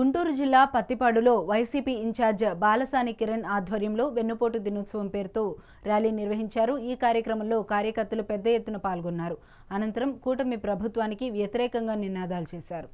గుంటూరు జిల్లా పత్తిపాడులో YCP incharge Balasani Kiran ఆధ్వర్యంలో వెన్నుపోటు దినోత్సవం పేరుతో ర్యాలీ నిర్వహించారు. ఈ కార్యక్రమంలో కార్యకర్తలు పెద్ద ఎత్తున పాల్గొన్నారు. అనంతరం కూటమి ప్రభుత్వానికి వ్యతిరేకంగా నినాదాలు చేశారు.